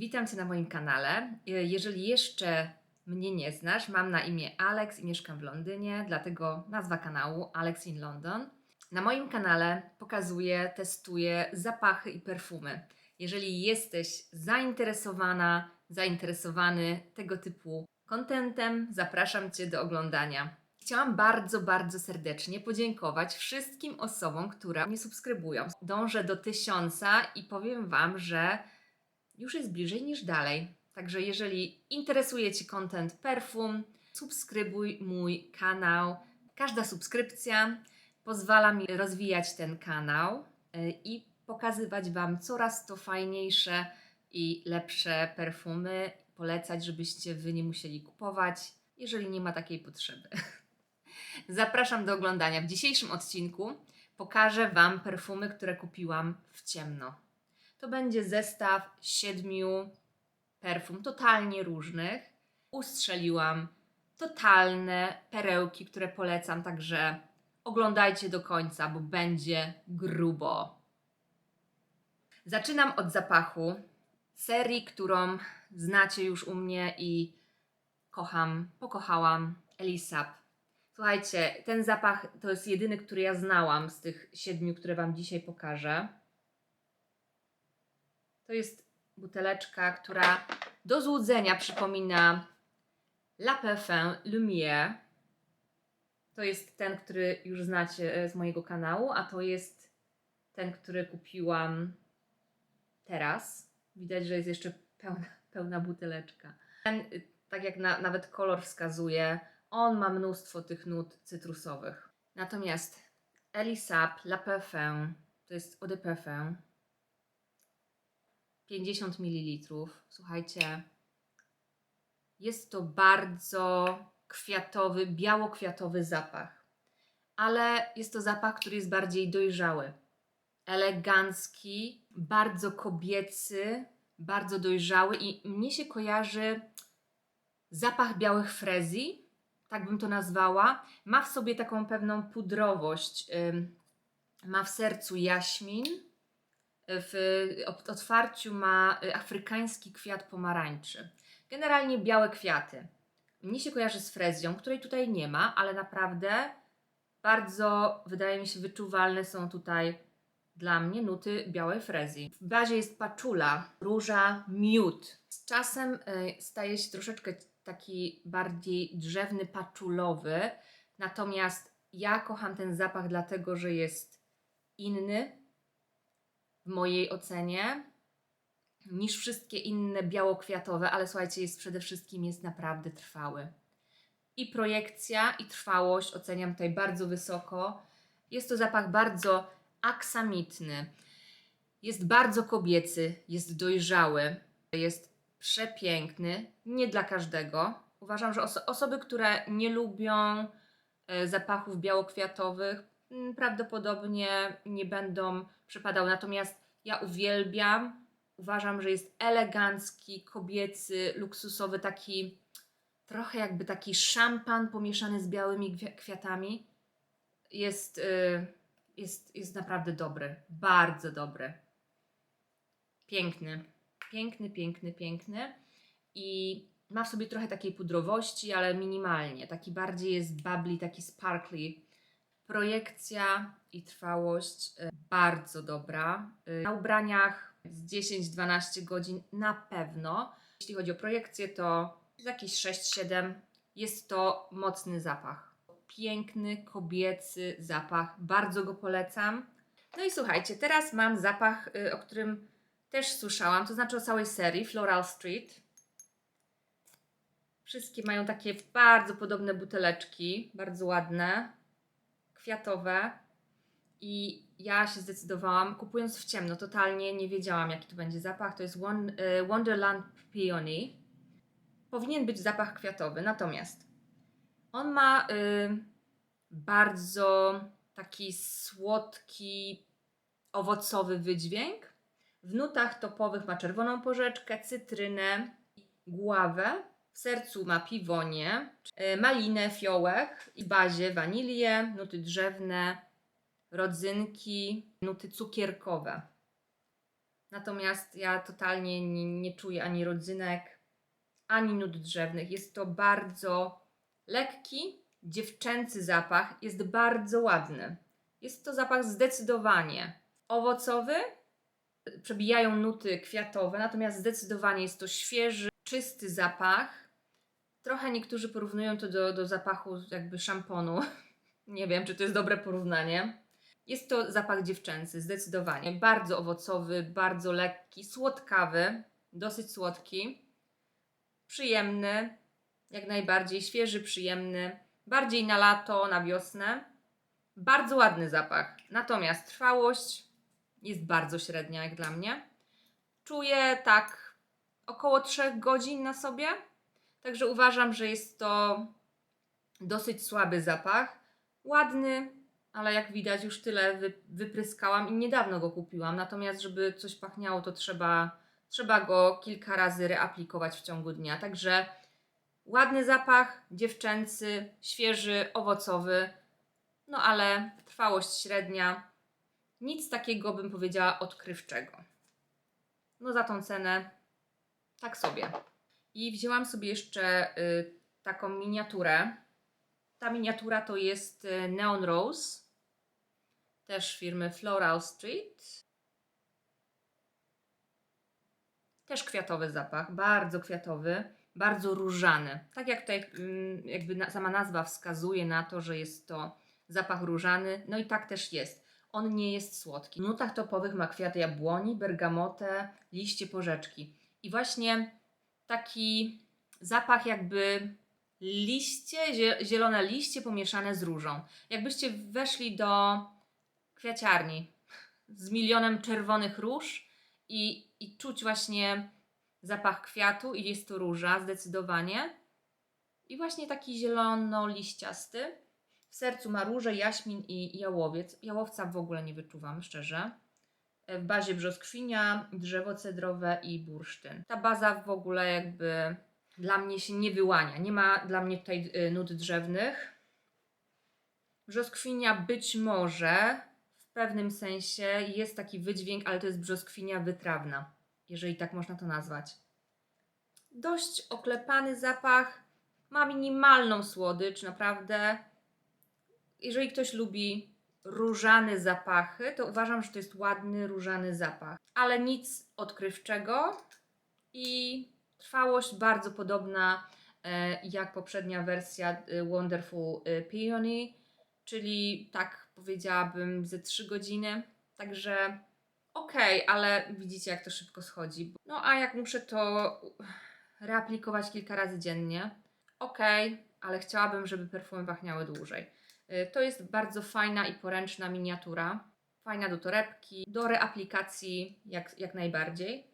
Witam Cię na moim kanale. Jeżeli jeszcze mnie nie znasz, mam na imię Alex i mieszkam w Londynie, dlatego nazwa kanału Alex in London. Na moim kanale pokazuję, testuję zapachy i perfumy. Jeżeli jesteś zainteresowana, zainteresowany tego typu kontentem, zapraszam Cię do oglądania. Chciałam bardzo, bardzo serdecznie podziękować wszystkim osobom, które mnie subskrybują. Dążę do tysiąca i powiem Wam, że już jest bliżej niż dalej. Także jeżeli interesuje Cię content perfum, subskrybuj mój kanał. Każda subskrypcja pozwala mi rozwijać ten kanał y, i pokazywać Wam coraz to fajniejsze i lepsze perfumy. Polecać, żebyście Wy nie musieli kupować, jeżeli nie ma takiej potrzeby. Zapraszam do oglądania. W dzisiejszym odcinku pokażę Wam perfumy, które kupiłam w ciemno. To będzie zestaw siedmiu perfum totalnie różnych. Ustrzeliłam totalne perełki, które polecam, także oglądajcie do końca, bo będzie grubo. Zaczynam od zapachu serii, którą znacie już u mnie i kocham, pokochałam Elisab. Słuchajcie, ten zapach to jest jedyny, który ja znałam z tych siedmiu, które Wam dzisiaj pokażę. To jest buteleczka, która do złudzenia przypomina La Parfum Lumière. To jest ten, który już znacie e, z mojego kanału, a to jest ten, który kupiłam teraz. Widać, że jest jeszcze pełna, pełna buteleczka. Ten, y, tak jak na, nawet kolor wskazuje, on ma mnóstwo tych nut cytrusowych. Natomiast Elisab La Parfum to jest Eau de Parfum 50 ml. Słuchajcie, jest to bardzo kwiatowy, biało-kwiatowy zapach, ale jest to zapach, który jest bardziej dojrzały, elegancki, bardzo kobiecy, bardzo dojrzały i mnie się kojarzy zapach białych frezji, tak bym to nazwała. Ma w sobie taką pewną pudrowość, ma w sercu jaśmin, w ot- otwarciu ma y, afrykański kwiat pomarańczy. Generalnie białe kwiaty. Mnie się kojarzy z frezją, której tutaj nie ma, ale naprawdę bardzo, wydaje mi się, wyczuwalne są tutaj dla mnie nuty białej frezji. W bazie jest paczula, róża, miód. Z czasem y, staje się troszeczkę taki bardziej drzewny, paczulowy, natomiast ja kocham ten zapach dlatego, że jest inny, w mojej ocenie niż wszystkie inne białokwiatowe, ale słuchajcie, jest przede wszystkim jest naprawdę trwały. I projekcja, i trwałość oceniam tutaj bardzo wysoko. Jest to zapach bardzo aksamitny. Jest bardzo kobiecy, jest dojrzały, jest przepiękny, nie dla każdego. Uważam, że oso- osoby, które nie lubią e, zapachów białokwiatowych, prawdopodobnie nie będą przypadały. Natomiast ja uwielbiam, uważam, że jest elegancki, kobiecy, luksusowy, taki trochę jakby taki szampan pomieszany z białymi kwiatami. Jest, y, jest, jest naprawdę dobry, bardzo dobry. Piękny, piękny, piękny, piękny. I ma w sobie trochę takiej pudrowości, ale minimalnie. Taki bardziej jest bubbly, taki sparkly. Projekcja i trwałość y, bardzo dobra. Y, Na ubraniach z 10-12 godzin na pewno. Jeśli chodzi o projekcję, to jakieś 6-7 jest to mocny zapach. Piękny, kobiecy zapach. Bardzo go polecam. No i słuchajcie, teraz mam zapach, y, o którym też słyszałam, to znaczy o całej serii Floral Street. Wszystkie mają takie bardzo podobne buteleczki, bardzo ładne, kwiatowe. I ja się zdecydowałam, kupując w ciemno, totalnie nie wiedziałam, jaki to będzie zapach. To jest y, Wonderland Peony. Powinien być zapach kwiatowy, natomiast on ma y, bardzo taki słodki, owocowy wydźwięk. W nutach topowych ma czerwoną porzeczkę, cytrynę, guawę. W sercu ma piwonię, y, malinę, fiołek i bazie wanilię, nuty drzewne, rodzynki, nuty cukierkowe. Natomiast ja totalnie nie, nie czuję ani rodzynek, ani nut drzewnych. Jest to bardzo lekki, dziewczęcy zapach. Jest bardzo ładny. Jest to zapach zdecydowanie owocowy. Przebijają nuty kwiatowe, natomiast zdecydowanie jest to świeży, czysty zapach. Trochę niektórzy porównują to do, do zapachu jakby szamponu. Nie wiem, czy to jest dobre porównanie. Jest to zapach dziewczęcy, zdecydowanie. Bardzo owocowy, bardzo lekki, słodkawy, dosyć słodki, przyjemny, jak najbardziej świeży, przyjemny, bardziej na lato, na wiosnę. Bardzo ładny zapach. Natomiast trwałość jest bardzo średnia, jak dla mnie. Czuję tak około 3 godzin na sobie. Także uważam, że jest to dosyć słaby zapach. Ładny, ale jak widać już tyle wy, wypryskałam i niedawno go kupiłam. Natomiast, żeby coś pachniało, to trzeba, trzeba go kilka razy reaplikować w ciągu dnia. Także ładny zapach, dziewczęcy, świeży, owocowy, no ale trwałość średnia. Nic takiego bym powiedziała odkrywczego. No za tą cenę tak sobie. I wzięłam sobie jeszcze y, taką miniaturę. Ta miniatura to jest y, Neon Rose, też firmy Floral Street. Też kwiatowy zapach, bardzo kwiatowy, bardzo różany. Tak jak tutaj mm, jakby sama nazwa wskazuje na to, że jest to zapach różany, no i tak też jest. On nie jest słodki. W nutach topowych ma kwiaty jabłoni, bergamotę, liście porzeczki. I właśnie taki zapach jakby liście, zie- zielone liście pomieszane z różą. Jakbyście weszli do kwiaciarni z milionem czerwonych róż i, i czuć właśnie zapach kwiatu i jest to róża zdecydowanie. I właśnie taki zielono-liściasty. W sercu ma różę, jaśmin i jałowiec. Jałowca w ogóle nie wyczuwam, szczerze. W bazie brzoskwinia, drzewo cedrowe i bursztyn. Ta baza w ogóle jakby dla mnie się nie wyłania. Nie ma dla mnie tutaj y, nut drzewnych. Brzoskwinia być może w pewnym sensie jest taki wydźwięk, ale to jest brzoskwinia wytrawna, jeżeli tak można to nazwać. Dość oklepany zapach, ma minimalną słodycz, naprawdę. Jeżeli ktoś lubi różane zapachy, to uważam, że to jest ładny różany zapach, ale nic odkrywczego i trwałość bardzo podobna e, jak poprzednia wersja e, Wonderful e, Peony, czyli tak powiedziałabym ze 3 godziny. Także okej, ale widzicie jak to szybko schodzi. No a jak muszę to reaplikować kilka razy dziennie, okej, ale chciałabym, żeby perfumy pachniały dłużej. Y, To jest bardzo fajna i poręczna miniatura. Fajna do torebki, do reaplikacji jak, jak najbardziej.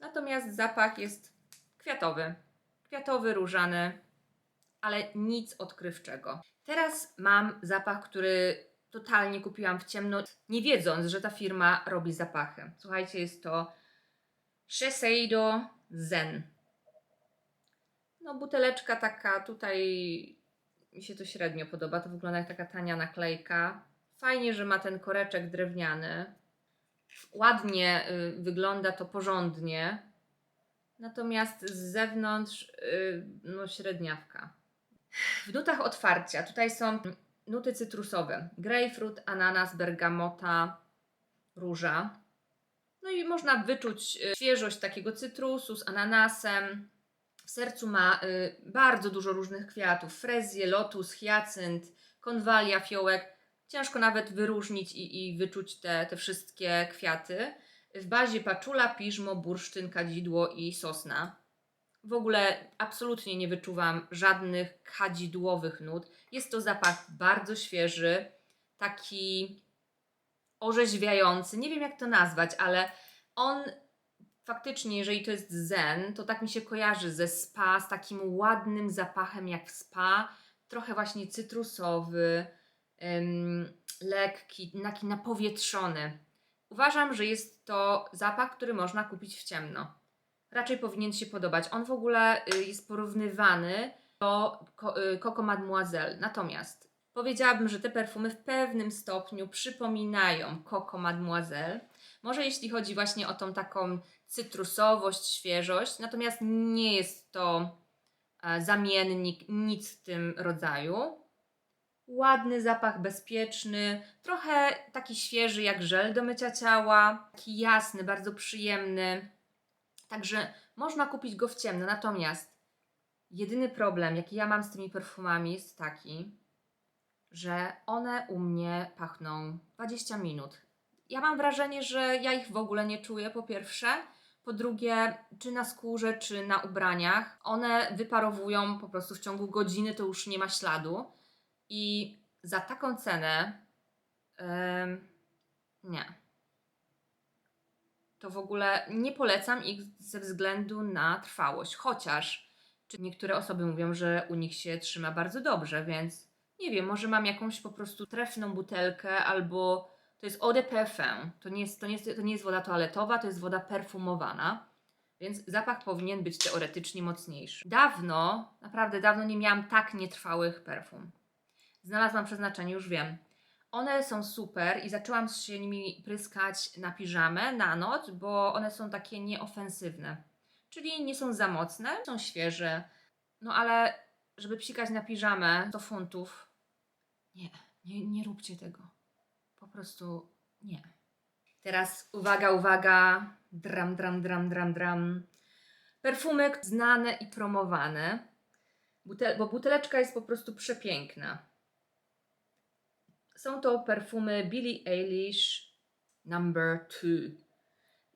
Natomiast zapach jest kwiatowy. Kwiatowy, różany, ale nic odkrywczego. Teraz mam zapach, który totalnie kupiłam w ciemno, nie wiedząc, że ta firma robi zapachy. Słuchajcie, jest to Shiseido Zen. No, buteleczka taka tutaj mi się to średnio podoba. To wygląda jak taka tania naklejka. Fajnie, że ma ten koreczek drewniany. Ładnie y, wygląda to porządnie. Natomiast z zewnątrz, y, no średniawka. W nutach otwarcia tutaj są nuty cytrusowe: grapefruit, ananas, bergamota, róża. No i można wyczuć y, świeżość takiego cytrusu z ananasem. W sercu ma y, bardzo dużo różnych kwiatów: frezję, lotus, hyacynt, konwalia, fiołek. Ciężko nawet wyróżnić i, i wyczuć te, te wszystkie kwiaty. W bazie paczula, piżmo, bursztyn, kadzidło i sosna. W ogóle absolutnie nie wyczuwam żadnych kadzidłowych nut. Jest to zapach bardzo świeży, taki orzeźwiający. Nie wiem jak to nazwać, ale on faktycznie, jeżeli to jest zen, to tak mi się kojarzy ze spa, z takim ładnym zapachem jak w spa. Trochę właśnie cytrusowy, ym, lekki, taki napowietrzony. Uważam, że jest to zapach, który można kupić w ciemno. Raczej powinien się podobać. On w ogóle y, jest porównywany do y, Coco Mademoiselle. Natomiast Powiedziałabym, że te perfumy w pewnym stopniu przypominają Coco Mademoiselle. Może jeśli chodzi właśnie o tą taką cytrusowość, świeżość, natomiast nie jest to e, zamiennik, nic w tym rodzaju. Ładny zapach, bezpieczny, trochę taki świeży jak żel do mycia ciała, taki jasny, bardzo przyjemny. Także można kupić go w ciemno. Natomiast jedyny problem, jaki ja mam z tymi perfumami, jest taki, że one u mnie pachną 20 minut. Ja mam wrażenie, że ja ich w ogóle nie czuję, po pierwsze. Po drugie, czy na skórze, czy na ubraniach, one wyparowują po prostu w ciągu godziny, to już nie ma śladu. I za taką cenę, em, nie. To w ogóle nie polecam ich ze względu na trwałość. Chociaż niektóre osoby mówią, że u nich się trzyma bardzo dobrze, więc nie wiem, może mam jakąś po prostu trefną butelkę albo to jest eau de parfum. To nie jest, to, nie jest, to nie jest woda toaletowa, to jest woda perfumowana. Więc zapach powinien być teoretycznie mocniejszy. Dawno, naprawdę dawno nie miałam tak nietrwałych perfum. Znalazłam przeznaczenie, już wiem. One są super i zaczęłam się nimi pryskać na piżamę na noc, bo one są takie nieofensywne. Czyli nie są za mocne, są świeże. No ale żeby psikać na piżamę 100 funtów, nie, nie, nie róbcie tego. Po prostu nie. Teraz uwaga, uwaga. Dram, dram, dram, dram, dram. Perfumy znane i promowane. Butel, bo buteleczka jest po prostu przepiękna. Są to perfumy Billie Eilish Number 2.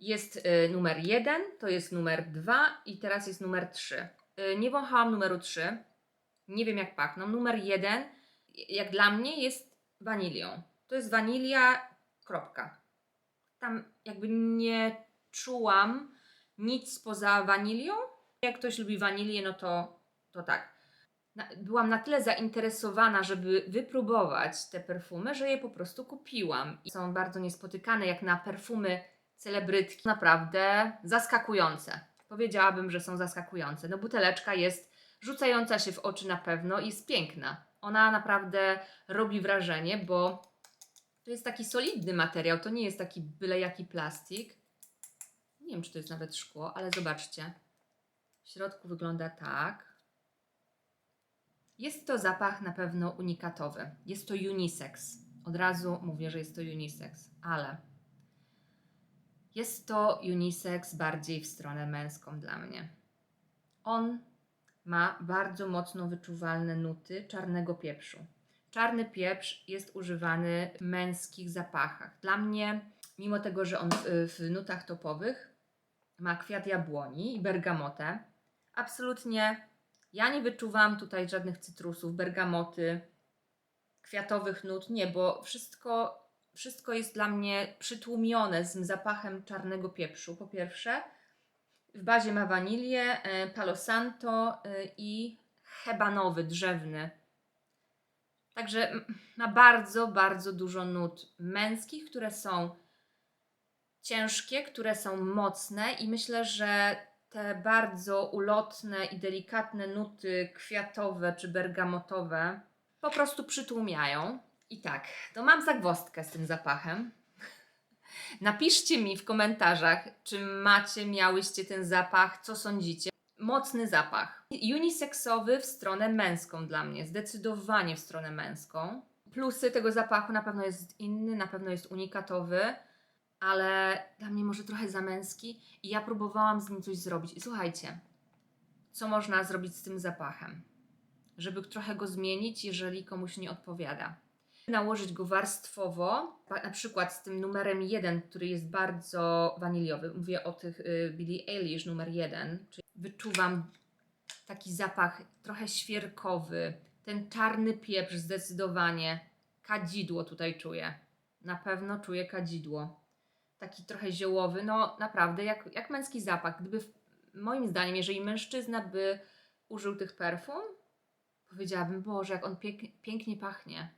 Jest y, numer 1, to jest numer 2 i teraz jest numer 3. Y, nie wąchałam numeru 3. Nie wiem jak pachną. Numer 1 jak dla mnie jest wanilią. To jest wanilia, kropka. Tam jakby nie czułam nic poza wanilią. Jak ktoś lubi wanilię, no to, to tak. Byłam na tyle zainteresowana, żeby wypróbować te perfumy, że je po prostu kupiłam. I są bardzo niespotykane jak na perfumy celebrytki. Naprawdę zaskakujące. Powiedziałabym, że są zaskakujące. No buteleczka jest rzucająca się w oczy na pewno i jest piękna. Ona naprawdę robi wrażenie, bo to jest taki solidny materiał, to nie jest taki byle jaki plastik. Nie wiem, czy to jest nawet szkło, ale zobaczcie. W środku wygląda tak. Jest to zapach na pewno unikatowy. Jest to unisex. Od razu mówię, że jest to unisex, ale jest to unisex bardziej w stronę męską dla mnie. On ma bardzo mocno wyczuwalne nuty czarnego pieprzu. Czarny pieprz jest używany w męskich zapachach. Dla mnie, mimo tego, że on w, nutach topowych ma kwiat jabłoni i bergamotę, absolutnie ja nie wyczuwam tutaj żadnych cytrusów, bergamoty, kwiatowych nut, nie, bo wszystko, wszystko jest dla mnie przytłumione z zapachem czarnego pieprzu, po pierwsze. W bazie ma wanilię, e, palo santo e, i hebanowy, drzewny. Także ma bardzo, bardzo dużo nut męskich, które są ciężkie, które są mocne i myślę, że te bardzo ulotne i delikatne nuty kwiatowe czy bergamotowe po prostu przytłumiają. I tak, to mam zagwozdkę z tym zapachem. Napiszcie mi w komentarzach, czy macie, miałyście ten zapach, co sądzicie. Mocny zapach. Unisexowy w stronę męską dla mnie, zdecydowanie w stronę męską. Plusy tego zapachu na pewno jest inny, na pewno jest unikatowy, ale dla mnie może trochę za męski i ja próbowałam z nim coś zrobić. I słuchajcie, co można zrobić z tym zapachem, żeby trochę go zmienić, jeżeli komuś nie odpowiada nałożyć go warstwowo, na przykład z tym numerem 1, który jest bardzo waniliowy. Mówię o tych y, Billie Eilish numer 1, czyli wyczuwam taki zapach trochę świerkowy, ten czarny pieprz zdecydowanie, kadzidło tutaj czuję. Na pewno czuję kadzidło. Taki trochę ziołowy, no naprawdę jak, jak męski zapach. Gdyby, moim zdaniem, jeżeli mężczyzna by użył tych perfum, powiedziałabym, Boże, jak on pięk, pięknie pachnie.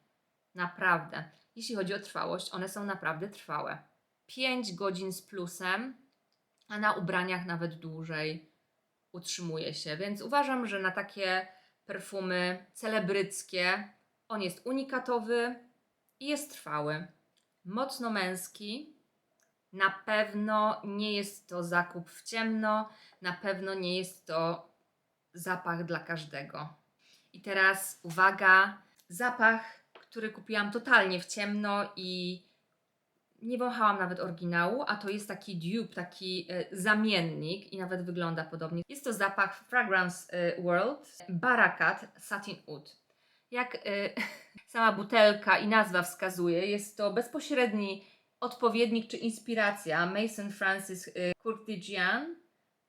Naprawdę. Jeśli chodzi o trwałość, one są naprawdę trwałe. 5 godzin z plusem, a na ubraniach nawet dłużej utrzymuje się. Więc uważam, że na takie perfumy celebryckie On jest unikatowy i jest trwały. Mocno męski. Na pewno nie jest to zakup w ciemno, na pewno nie jest to zapach dla każdego. I teraz uwaga, zapach, który kupiłam totalnie w ciemno i nie wąchałam nawet oryginału, a to jest taki dupe, taki e, zamiennik i nawet wygląda podobnie. Jest to zapach Fragrance e, World Barakat Satin Oud. Jak e, sama butelka i nazwa wskazuje, jest to bezpośredni odpowiednik czy inspiracja Mason Francis e, Kurkdjian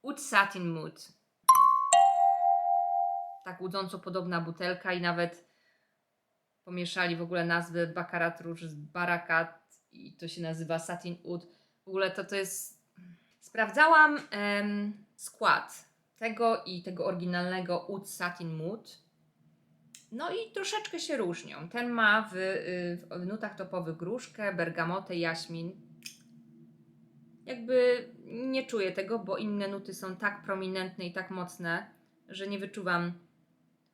Oud Satin Mood. Tak łudząco podobna butelka i nawet pomieszali w ogóle nazwy Baccarat Rouge z Barakat i to się nazywa Satin Oud. W ogóle to to jest... Sprawdzałam em, skład tego i tego oryginalnego Oud Satin Mood. No i troszeczkę się różnią. Ten ma w, y, w nutach topowych gruszkę, bergamotę, jaśmin. Jakby nie czuję tego, bo inne nuty są tak prominentne i tak mocne, że nie wyczuwam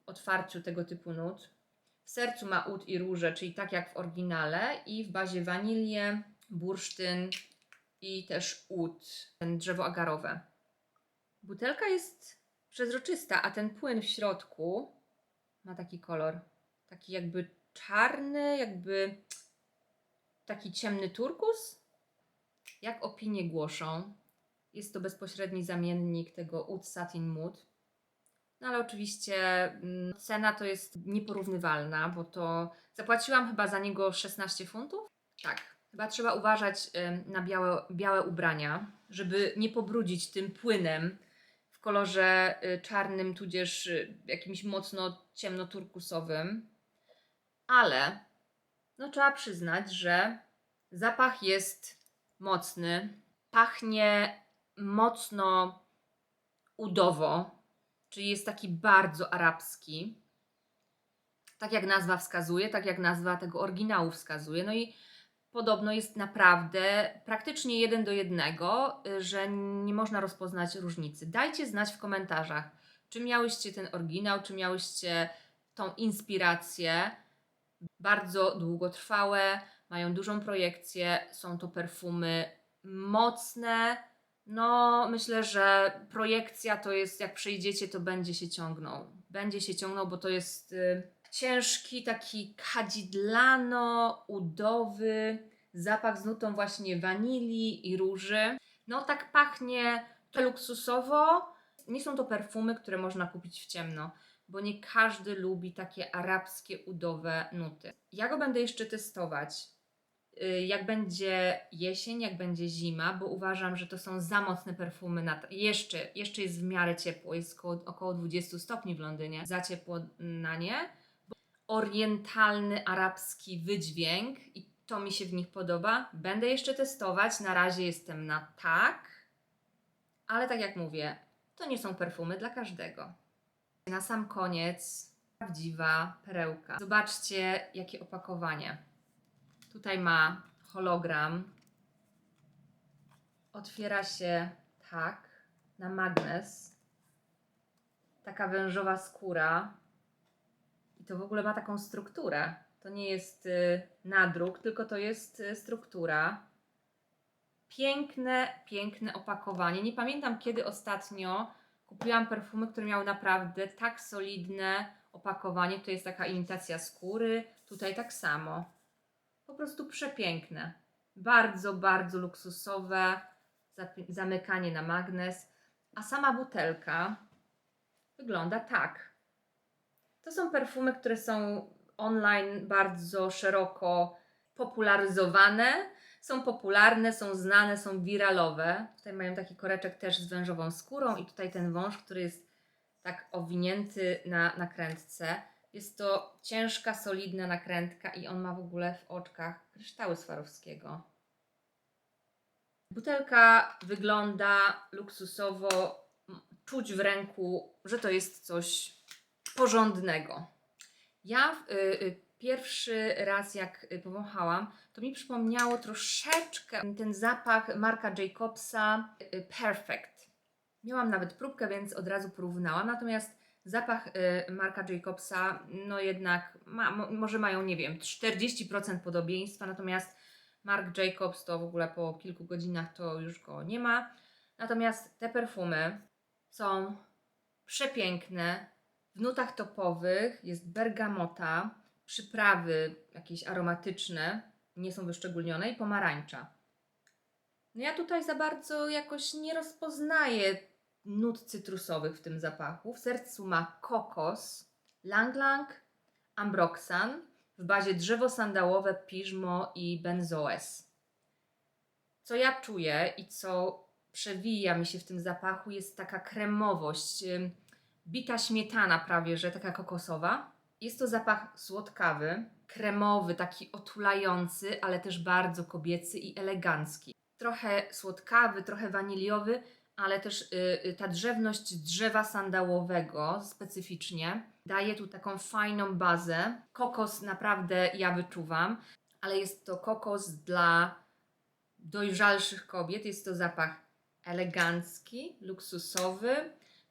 otwarciu tego typu nut. W sercu ma ud i róże, czyli tak jak w oryginale, i w bazie wanilię, bursztyn i też ud, ten drzewo agarowe. Butelka jest przezroczysta, a ten płyn w środku ma taki kolor. Taki jakby czarny, jakby taki ciemny turkus. Jak opinie głoszą, jest to bezpośredni zamiennik tego Oud Satin Mood. No ale oczywiście mm, cena to jest nieporównywalna, bo to zapłaciłam chyba za niego 16 funtów. Tak, chyba trzeba uważać na białe, białe ubrania, żeby nie pobrudzić tym płynem w kolorze y, czarnym, tudzież y, jakimś mocno ciemnoturkusowym. Ale no trzeba przyznać, że zapach jest mocny, pachnie mocno udowo, czyli jest taki bardzo arabski. Tak jak nazwa wskazuje, tak jak nazwa tego oryginału wskazuje. No i podobno jest naprawdę praktycznie jeden do jednego, że nie można rozpoznać różnicy. Dajcie znać w komentarzach, czy miałyście ten oryginał, czy miałyście tą inspirację. Bardzo długotrwałe, mają dużą projekcję, są to perfumy mocne. No, myślę, że projekcja to jest, jak przyjdziecie, to będzie się ciągnął. Będzie się ciągnął, bo to jest y, ciężki, taki kadzidlano-udowy zapach z nutą właśnie wanilii i róży. No, tak pachnie luksusowo. Nie są to perfumy, które można kupić w ciemno, bo nie każdy lubi takie arabskie, udowe nuty. Ja go będę jeszcze testować jak będzie jesień, jak będzie zima, bo uważam, że to są za mocne perfumy. Na jeszcze, jeszcze jest w miarę ciepło, jest około, około 20 stopni w Londynie, za ciepło na nie. Orientalny, arabski wydźwięk i to mi się w nich podoba. Będę jeszcze testować, na razie jestem na tak, ale tak jak mówię, to nie są perfumy dla każdego. Na sam koniec prawdziwa perełka. Zobaczcie, jakie opakowanie. Tutaj ma hologram. Otwiera się tak na magnes. Taka wężowa skóra. I to w ogóle ma taką strukturę. To nie jest y, nadruk, tylko to jest y, struktura. Piękne, piękne opakowanie. Nie pamiętam kiedy ostatnio kupiłam perfumy, które miały naprawdę tak solidne opakowanie. To jest taka imitacja skóry. Tutaj tak samo po prostu przepiękne. Bardzo, bardzo luksusowe. Zamykanie na magnes. A sama butelka wygląda tak. To są perfumy, które są online bardzo szeroko popularyzowane. Są popularne, są znane, są wiralowe. Tutaj mają taki koreczek też z wężową skórą i tutaj ten wąż, który jest tak owinięty na nakrętce. Jest to ciężka, solidna nakrętka i on ma w ogóle w oczkach kryształy Swarowskiego. Butelka wygląda luksusowo, czuć w ręku, że to jest coś porządnego. Ja y, y, pierwszy raz jak y, powąchałam, to mi przypomniało troszeczkę ten zapach Marka Jacobsa Perfect. Miałam nawet próbkę, więc od razu porównałam. Natomiast Zapach y, Marka Jacobsa, no jednak, ma, mo, może mają, nie wiem, 40% podobieństwa, natomiast Mark Jacobs to w ogóle po kilku godzinach to już go nie ma. Natomiast te perfumy są przepiękne. W nutach topowych jest bergamota, przyprawy jakieś aromatyczne, nie są wyszczególnione i pomarańcza. No ja tutaj za bardzo jakoś nie rozpoznaję nut cytrusowych w tym zapachu. W sercu ma kokos, lang lang, ambroxan, w bazie drzewo sandałowe, piżmo i benzoes. Co ja czuję i co przewija mi się w tym zapachu jest taka kremowość, bita śmietana prawie, że taka kokosowa. Jest to zapach słodkawy, kremowy, taki otulający, ale też bardzo kobiecy i elegancki. Trochę słodkawy, trochę waniliowy, ale też y, y, ta drzewność drzewa sandałowego specyficznie daje tu taką fajną bazę. Kokos naprawdę ja wyczuwam, ale jest to kokos dla dojrzalszych kobiet. Jest to zapach elegancki, luksusowy,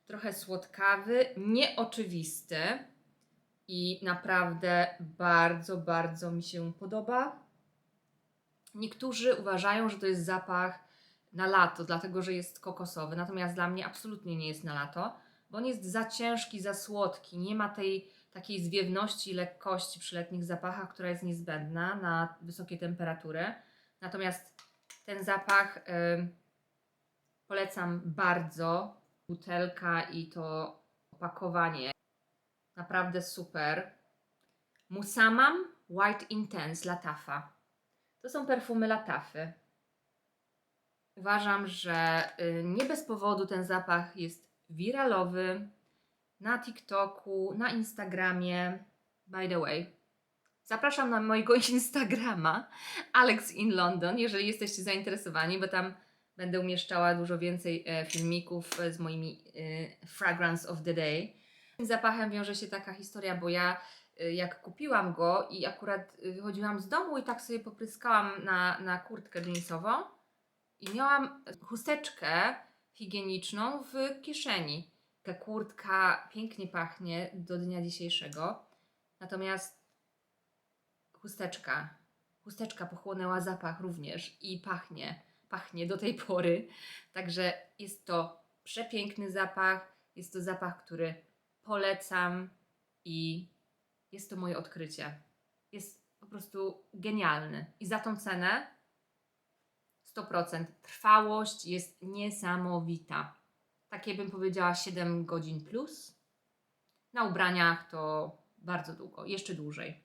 trochę słodkawy, nieoczywisty i naprawdę bardzo, bardzo mi się podoba. Niektórzy uważają, że to jest zapach na lato, dlatego że jest kokosowy, natomiast dla mnie absolutnie nie jest na lato, bo on jest za ciężki, za słodki, nie ma tej takiej zwiewności i lekkości przy letnich zapachach, która jest niezbędna na wysokie temperatury. Natomiast ten zapach y, polecam bardzo. Butelka i to opakowanie naprawdę super. Musamam White Intense Latafa. To są perfumy Latafy. Uważam, że y, nie bez powodu ten zapach jest wiralowy na TikToku, na Instagramie. By the way, zapraszam na mojego Instagrama Alex in London, jeżeli jesteście zainteresowani, bo tam będę umieszczała dużo więcej e, filmików e, z moimi e, fragrance of the day. Z tym zapachem wiąże się taka historia, bo ja jak kupiłam go i akurat wychodziłam z domu i tak sobie popryskałam na, na kurtkę jeansową i miałam chusteczkę higieniczną w kieszeni. Ta kurtka pięknie pachnie do dnia dzisiejszego, natomiast chusteczka, chusteczka pochłonęła zapach również i pachnie, pachnie do tej pory. Także jest to przepiękny zapach, jest to zapach, który polecam i jest to moje odkrycie. Jest po prostu genialny. I za tą cenę 100%. Trwałość jest niesamowita. Takie bym powiedziała 7 godzin plus. Na ubraniach to bardzo długo, jeszcze dłużej.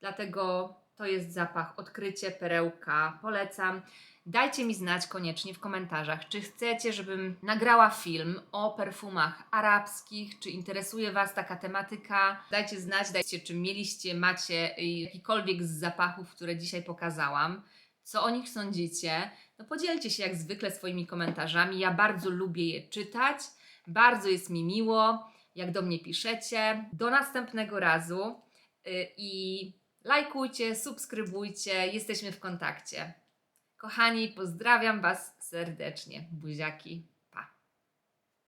Dlatego to jest zapach odkrycie, perełka. Polecam. Dajcie mi znać koniecznie w komentarzach, czy chcecie, żebym nagrała film o perfumach arabskich, czy interesuje Was taka tematyka. Dajcie znać, dajcie, czy mieliście, macie jakikolwiek z zapachów, które dzisiaj pokazałam. Co o nich sądzicie? No podzielcie się jak zwykle swoimi komentarzami. Ja bardzo lubię je czytać. Bardzo jest mi miło, jak do mnie piszecie. Do następnego razu y, i lajkujcie, subskrybujcie. Jesteśmy w kontakcie. Kochani, pozdrawiam Was serdecznie. Buziaki.